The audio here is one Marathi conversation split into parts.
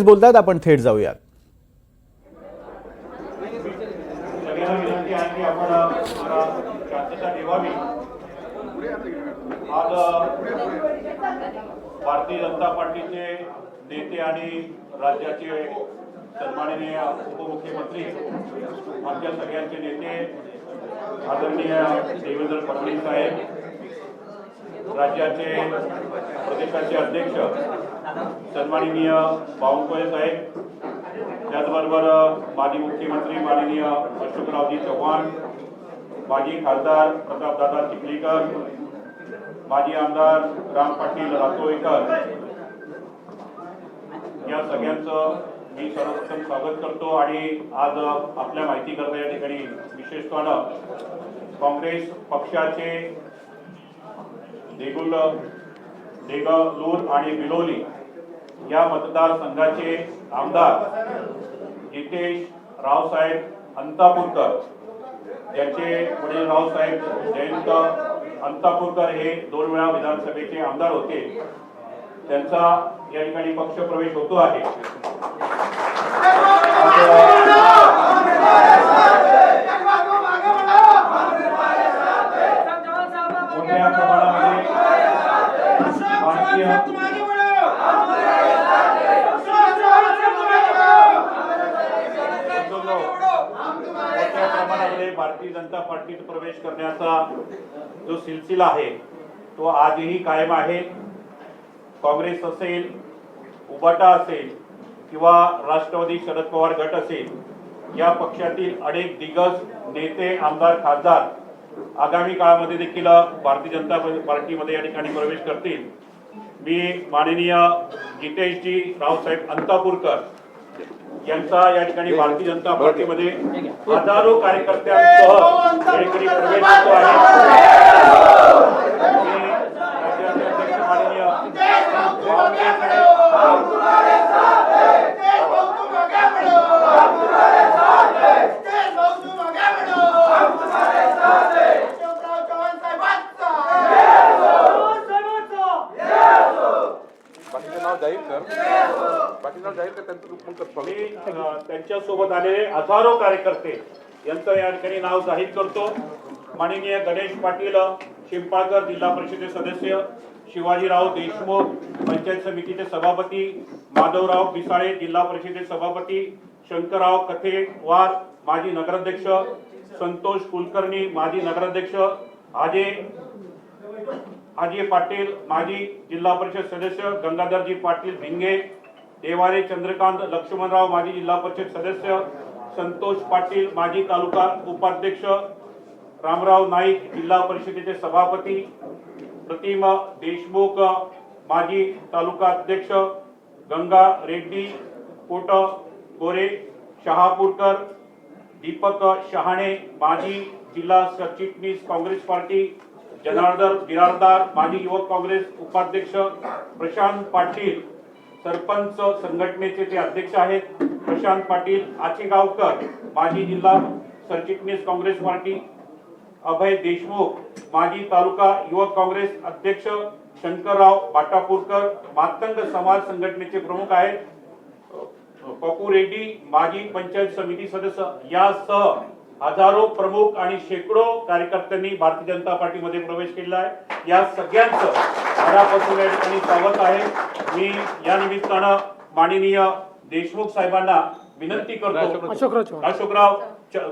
बोलतात आपण थेट जाऊयात. सगळ्यांना आपण आज भारतीय जनता पार्टीचे नेते आणि राज्याचे सन्माननीय उपमुख्यमंत्री आमच्या सगळ्यांचे नेते आदरणीय देवेंद्र फडणवीस साहेब राज्याचे प्रदेशाचे अध्यक्ष सन्माननीय बावनकुळे साहेब त्याचबरोबर माजी मुख्यमंत्री माननीय अशोकरावजी चव्हाण माजी खासदार प्रतापदादा चिखलीकर माजी आमदार राम पाटील रातोळेकर या सगळ्यांचं मी सर्वप्रथम स्वागत करतो आणि आज आपल्या माहिती करता या ठिकाणी विशेषतः काँग्रेस पक्षाचे देगुल देगलूर आणि बिलोली या मतदारसंघाचे आमदार जितेश रावसाहेब अंतापूरकर. ज्याचे वडील रावसाहेब जयंत अंतापूरकर हे दोन वेळा विधानसभेचे आमदार होते. त्यांचा या ठिकाणी पक्षप्रवेश होतो आहे मोठ्या प्रमाणामध्ये भारतीय मोठ्या प्रमाणामध्ये भारतीय जनता पार्टीत प्रवेश करण्याचा जो सिलसिला आहे. तो आजही कायम आहे. काँग्रेस असेल उबाटा असेल किंवा राष्ट्रवादी शरद पवार गट असेल या पक्षातील अनेक दिग्गज नेते आमदार खासदार आगामी काळामध्ये देखील भारतीय जनता पार्टीमध्ये या ठिकाणी प्रवेश करतील. मी माननीय जितेशजी रावसाहेब अंतापूरकर यांचा या ठिकाणी भारतीय जनता पार्टीमध्ये हजारो कार्यकर्त्यांसह या ठिकाणी प्रवेश होतो आहे मी राज्याचे अध्यक्ष माननीय बावनकुळे साहेब बाकीचं नाव जाहीर कर बाकीचं नाव जाहीर कर त्यांचं मग कर मी अ, त्यांच्यासोबत आलेले हजारो कार्यकर्ते यांचं या ठिकाणी नाव जाहीर करतो. माननीय गणेश पाटील शिंपाळकर जिल्हा परिषदेचे सदस्य शिवाजीराव देशमुख पंचायत समितीचे सभापती माधवराव पिसाळे जिल्हा परिषदेचे सभापती शंकरराव कथेवार माजी नगराध्यक्ष संतोष कुलकर्णी माजी नगराध्यक्ष अजय अजय पाटील माजी जिल्हा परिषद सदस्य गंगाधरजी पाटील भिंगे देवारे चंद्रकांत लक्ष्मणराव माजी जिल्हा परिषद सदस्य संतोष पाटील माजी तालुका उपाध्यक्ष रामराव नाईक जिल्हा परिषदेचे सभापती प्रतिमा देशमुख माजी तालुका अध्यक्ष गंगा रेड्डी कोट गोरे शहापूरकर दीपक शहाणे माजी जिल्हा सरचिटणीस काँग्रेस पार्टी जनार्दन बिरारदार माजी युवक काँग्रेस उपाध्यक्ष प्रशांत पाटील सरपंच संघटनेचे ते अध्यक्ष आहेत प्रशांत पाटील आचेगावकर माजी जिल्हा सरचिटणीस काँग्रेस पार्टी अभय देशमुख माजी तालुका युवक काँग्रेस अध्यक्ष शंकरराव बाटापूरकर मातंग समाज संघटनेचे प्रमुख आहेत पप्पू रेड्डी माजी पंचायत समिती सदस्य. यासह हजारो प्रमुख आणि शेकडो कार्यकर्त्यांनी भारतीय जनता पार्टीमध्ये प्रवेश केलेला आहे. या सगळ्यांचं घरापासून या ठिकाणी स्वागत आहे. मी या निमित्तानं माननीय देशमुख साहेबांना विनंती करतो. अशोकराव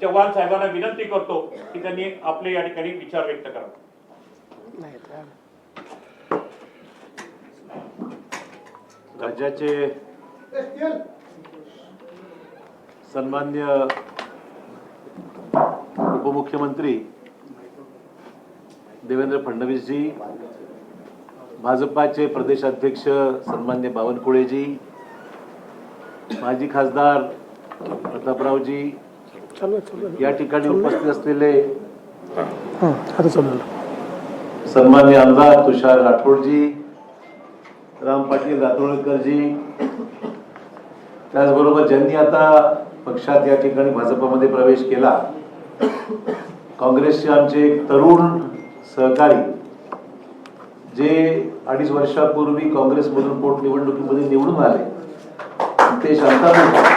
चव्हाण साहेबांना विनंती करतो की त्यांनी आपले या ठिकाणी विचार व्यक्त करावे. राज्याचे सन्मान्य उपमुख्यमंत्री देवेंद्र फडणवीसजी भाजपाचे प्रदेशाध्यक्ष सन्मान्य बावनकुळेजी माजी खासदार प्रतापरावजी. या ठिकाणी उपस्थित असलेले हं. सन्मान्य आमदार तुषार राठोडजी राम पाटील रातोळकरजी त्याचबरोबर ज्यांनी आता पक्षात या ठिकाणी भाजपमध्ये प्रवेश केला काँग्रेसचे आमचे एक तरुण सहकारी जे अडीच वर्षापूर्वी काँग्रेसमधून पोटनिवडणुकीमध्ये निवडून आले जितेश अंतापूर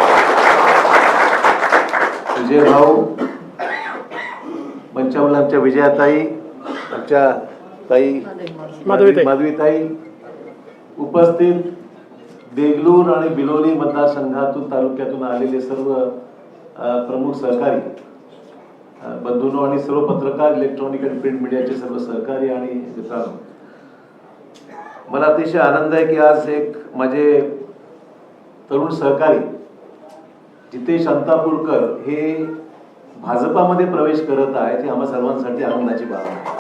विजय भाऊ आमच्या विजयाताई आमच्या ताई माधवीताई. उपस्थित देगलूर आणि बिलोली मतदारसंघातून तालुक्यातून आलेले सर्व प्रमुख सहकारी बंधूंनो आणि सर्व पत्रकार इलेक्ट्रॉनिक आणि प्रिंट मीडियाचे सर्व सहकारी आणि मित्रांनो मला अतिशय आनंद आहे की आज एक माझे तरुण सहकारी जितेश अंतापूरकर हे भाजपामध्ये प्रवेश करत आहेत ही आम्हा सर्वांसाठी आनंदाची बाब आहे.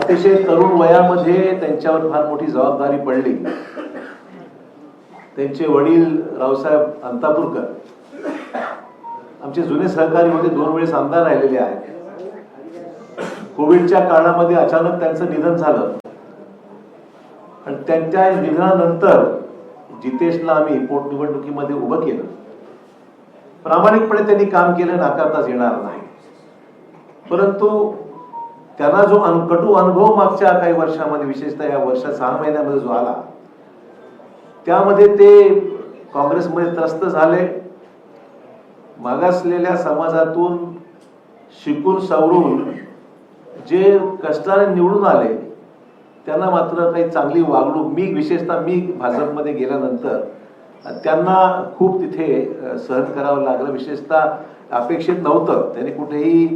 अतिशय तरुण वयामध्ये त्यांच्यावर फार मोठी जबाबदारी पडली. त्यांचे वडील रावसाहेब अंतापूरकर आमचे जुने सहकारी होते दोन वेळेस आमदार राहिलेले आहेत. कोविडच्या काळामध्ये अचानक त्यांचं निधन झालं. आणि त्यांच्या निधनानंतर जितेशला आम्ही पोटनिवडणुकीमध्ये उभं केलं. प्रामाणिकपणे त्यांनी काम केलं नाकारताच येणार नाही. परंतु त्यांना जो अन कटू अनुभव मागच्या काही वर्षामध्ये विशेषतः या वर्षात सहा महिन्यामध्ये जो आला त्यामध्ये ते काँग्रेसमध्ये त्रस्त झाले. मागासलेल्या समाजातून शिकून सवरून जे कष्टाने निवडून आले त्यांना मात्र काही चांगली वागणूक मी विशेषतः मी भाजपमध्ये गेल्यानंतर त्यांना खूप तिथे सहन करावं लागलं. विशेषतः अपेक्षित नव्हतं. त्यांनी कुठेही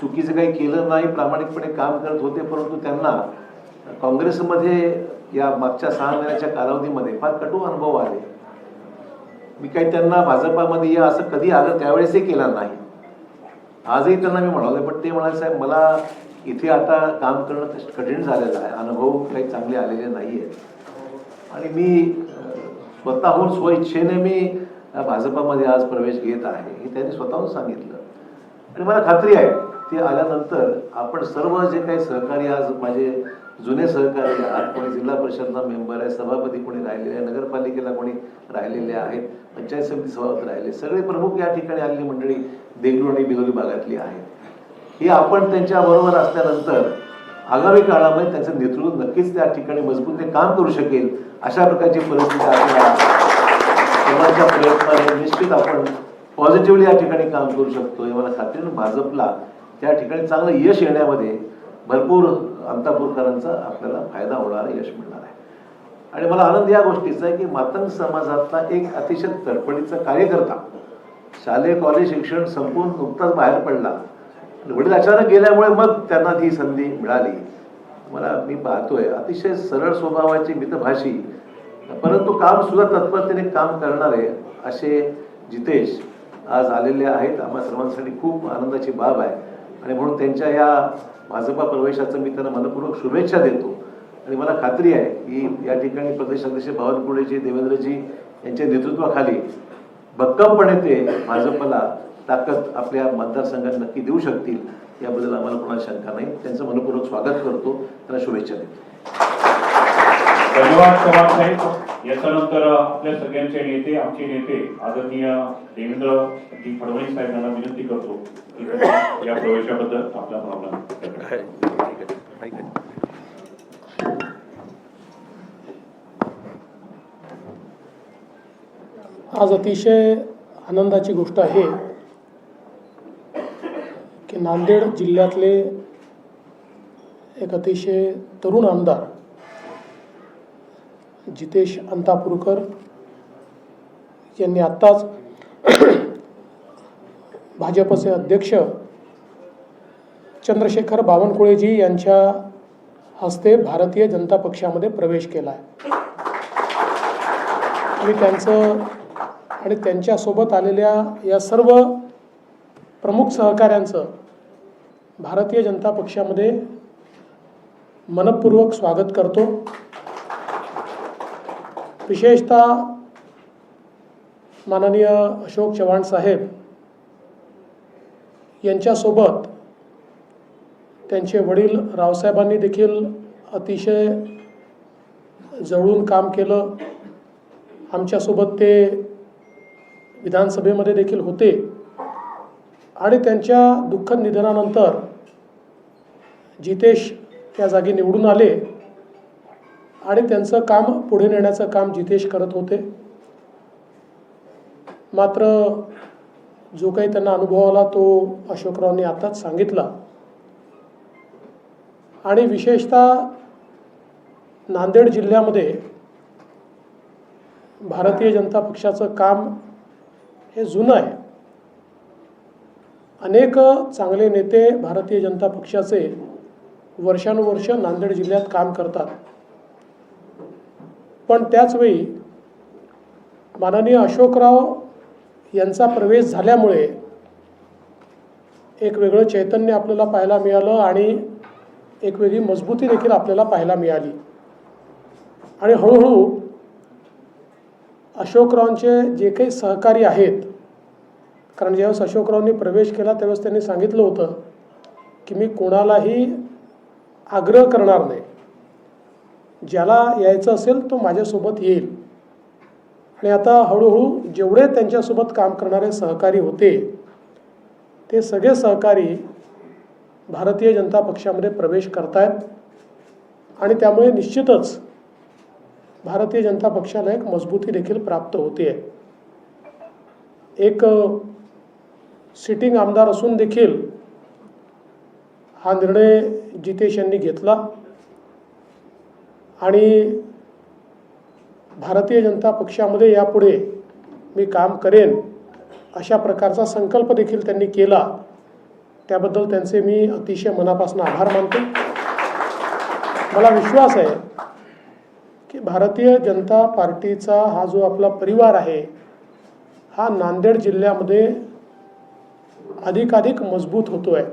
चुकीचं काही केलं नाही प्रामाणिकपणे काम करत होते परंतु त्यांना काँग्रेसमध्ये या मागच्या सहा महिन्याच्या कालावधीमध्ये फार कटू अनुभव आले. मी काही त्यांना भाजपामध्ये या असं कधी आलं त्यावेळेसही केलं नाही. आजही त्यांना मी म्हणाले पण ते म्हणाले साहेब मला इथे आता काम करणं कठीण झालेलं आहे. अनुभव काही चांगले आलेले नाही आहेत आणि मी स्वतःहून स्वइच्छेने मी भाजपामध्ये आज प्रवेश घेत आहे हे त्यांनी स्वतःहून सांगितलं. आणि मला खात्री आहे ते आल्यानंतर आपण सर्व जे काही सहकारी आज माझे जुने सहकारी आहात कोणी जिल्हा परिषदला मेंबर आहे सभापती कोणी राहिलेले आहे नगरपालिकेला कोणी राहिलेले आहेत पंचायत समिती सभापती राहिले सगळे प्रमुख या ठिकाणी आलेली मंडळी देगलू आणि बिलोली भागातली आहेत. ही आपण त्यांच्या बरोबर असल्यानंतर आगामी काळामध्ये त्यांचं नेतृत्व नक्कीच त्या ठिकाणी मजबूतीने काम करू शकेल अशा प्रकारची परिस्थिती आपल्याला सर्वांच्या प्रयत्नाने निश्चित आपण पॉझिटिव्हली या ठिकाणी काम करू शकतो. हे मला खात्रीनं भाजपला त्या ठिकाणी चांगलं यश येण्यामध्ये भरपूर अंतापूरकरांचा आपल्याला फायदा होणार यश मिळणार आहे. आणि मला आनंद या गोष्टीचा आहे की मातंग समाजातला एक अतिशय तडफडीचा कार्यकर्ता शालेय कॉलेज शिक्षण संपून नुकताच बाहेर पडला. वडील अचानक गेल्यामुळे मग त्यांना ती संधी मिळाली. मला मी पाहतोय अतिशय सरळ स्वभावाची मितभाषी परंतु काम सुद्धा तत्परतेने काम करणारे असे जितेश आज आलेले आहेत. आम्हा सर्वांसाठी खूप आनंदाची बाब आहे. आणि म्हणून त्यांच्या या भाजपा प्रवेशाचं मी त्यांना मनपूर्वक शुभेच्छा देतो. आणि मला खात्री आहे की या ठिकाणी प्रदेशाध्यक्ष बावनकुळेजी देवेंद्रजी यांच्या नेतृत्वाखाली भक्कमपणे ते भाजपला ताकद आपल्या मतदारसंघात नक्की देऊ शकतील याबद्दल आम्हाला कोणाला शंका नाही. त्यांचं मनपूर्वक स्वागत करतो. त्यांना शुभेच्छा देतो. धन्यवाद चव्हाण साहेब. याच्यानंतर आपल्या सगळ्यांचे नेते आमचे नेते आदरणीय देवेंद्र जी फडणवीस साहेबांना विनंती करतो या प्रवेशाबद्दल आपला भावना आज अतिशय आनंदाची गोष्ट आहे. नांदेड जिल्ह्यातले एक अतिशय तरुण आमदार जितेश अंतापूरकर यांनी आत्ताच भाजपचे अध्यक्ष चंद्रशेखर बावनकुळेजी यांच्या हस्ते भारतीय जनता पक्षामध्ये प्रवेश केला आहे आणि त्यांचं आणि त्यांच्यासोबत आलेल्या या सर्व प्रमुख सहकाऱ्यांचं भारतीय जनता पक्षामध्ये मनपूर्वक स्वागत करतो. विशेषतः माननीय अशोक चव्हाण साहेब यांच्यासोबत त्यांचे वडील रावसाहेबांनी देखील अतिशय जवळून काम केलं. आमच्यासोबत ते विधानसभेमध्ये देखील होते. आणि त्यांच्या दुःखद निधनानंतर जितेश त्या जागी निवडून आले आणि त्यांचं काम पुढे नेण्याचं काम जितेश करत होते. मात्र जो काही त्यांना अनुभव आला तो अशोकरावांनी आताच सांगितला. आणि विशेषतः नांदेड जिल्ह्यामध्ये भारतीय जनता पक्षाचं काम हे जुनं आहे. अनेक चांगले नेते भारतीय जनता पक्षाचे वर्षानुवर्ष नांदेड जिल्ह्यात काम करतात. पण त्याचवेळी माननीय अशोकराव यांचा प्रवेश झाल्यामुळे एक वेगळं चैतन्य आपल्याला पाहायला मिळालं आणि एक वेगळी मजबूती देखील आपल्याला पाहायला मिळाली. आणि हळूहळू अशोकरावांचे जे काही सहकारी आहेत कारण ज्यावेळेस अशोकरावांनी प्रवेश केला त्यावेळेस त्यांनी सांगितलं होतं की मी कोणालाही आग्रह करणार नाही. ज्याला यायचं असेल तो माझ्यासोबत येईल. आणि आता हळूहळू जेवढे त्यांच्यासोबत काम करणारे सहकारी होते ते सगळे सहकारी भारतीय जनता पक्षामध्ये प्रवेश करतायत. आणि त्यामुळे निश्चितच भारतीय जनता पक्षाला एक मजबूती देखील प्राप्त होते एक सिटिंग आमदार असून देखील हा निर्णय जितेश यांनी घेतला. आणि भारतीय जनता पक्षामध्ये यापुढे मी काम करेन अशा प्रकारचा संकल्प देखील त्यांनी केला. त्याबद्दल त्यांचे मी अतिशय मनापासून आभार मानतो. मला विश्वास आहे की भारतीय जनता पार्टीचा हा जो आपला परिवार आहे हा नांदेड जिल्ह्यामध्ये अधिकाधिक मजबूत होतो आहे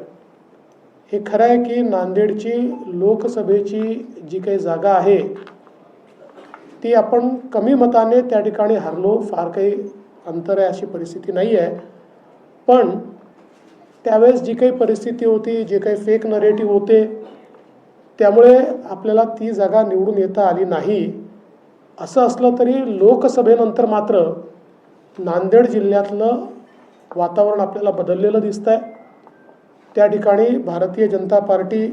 हे खरं आहे की नांदेडची लोकसभेची जी काही जागा आहे ती आपण कमी मताने त्या ठिकाणी हरलो फार काही अंतर आहे अशी परिस्थिती नाही आहे पण त्यावेळेस जी काही परिस्थिती होती जे काही फेक नरेटिव्ह होते त्यामुळे आपल्याला ती जागा निवडून येता आली नाही. असं असलं तरी लोकसभेनंतर मात्र नांदेड जिल्ह्यातलं वातावरण आपल्याला बदललेलं दिसतं आहे त्या ठिकाणी भारतीय जनता पार्टी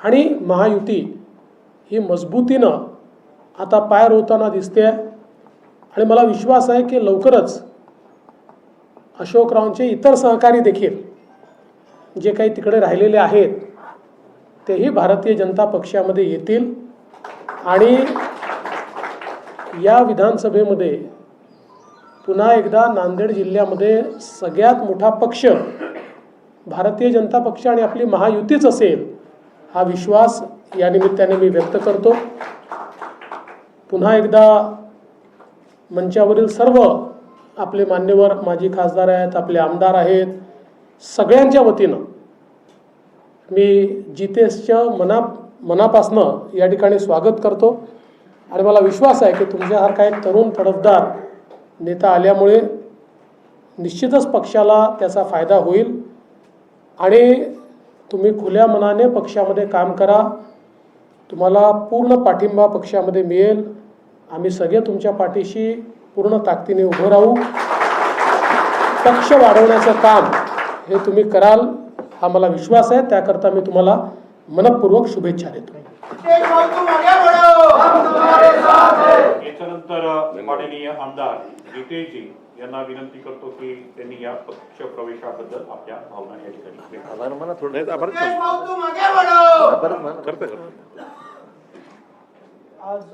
आणि महायुती ही मजबूतीनं आता पाय रोवताना दिसते आणि मला विश्वास आहे की लवकरच अशोकरावांचे इतर सहकारी देखील जे काही तिकडे राहिलेले आहेत तेही भारतीय जनता पक्षामध्ये येतील. आणि या विधानसभेमध्ये पुन्हा एकदा नांदेड जिल्ह्यामध्ये सगळ्यात मोठा पक्ष भारतीय जनता पक्ष आणि आपली महायुतीच असेल हा विश्वास या निमित्ताने मी व्यक्त करतो. पुन्हा एकदा मंचावरील सर्व आपले मान्यवर माजी खासदार आहेत आपले आमदार आहेत सगळ्यांच्या वतीनं मी जितेशच्या मना मनापासनं या ठिकाणी स्वागत करतो. आणि मला विश्वास आहे की तुमच्यासारखा एक तरुण तडफदार नेता आल्यामुळे निश्चितच पक्षाला त्याचा फायदा होईल. आणि तुम्ही खुल्या मनाने पक्षामध्ये काम करा. तुम्हाला पूर्ण पाठिंबा पक्षामध्ये मिळेल. आम्ही सगळे तुमच्या पाठीशी पूर्ण ताकदीने उभं राहू. पक्ष वाढवण्याचं काम हे तुम्ही कराल हा मला विश्वास आहे. त्याकरता मी तुम्हाला मनपूर्वक शुभेच्छा देतो. याच्यानंतर माननीय आमदार जितेशजी यांना विनंती करतो की त्यांनी या पक्ष प्रवेशाबद्दल आपल्या भावना या ठिकाणी. आभार म्हणा थोडं. आभार म्हणा. करते करते. आज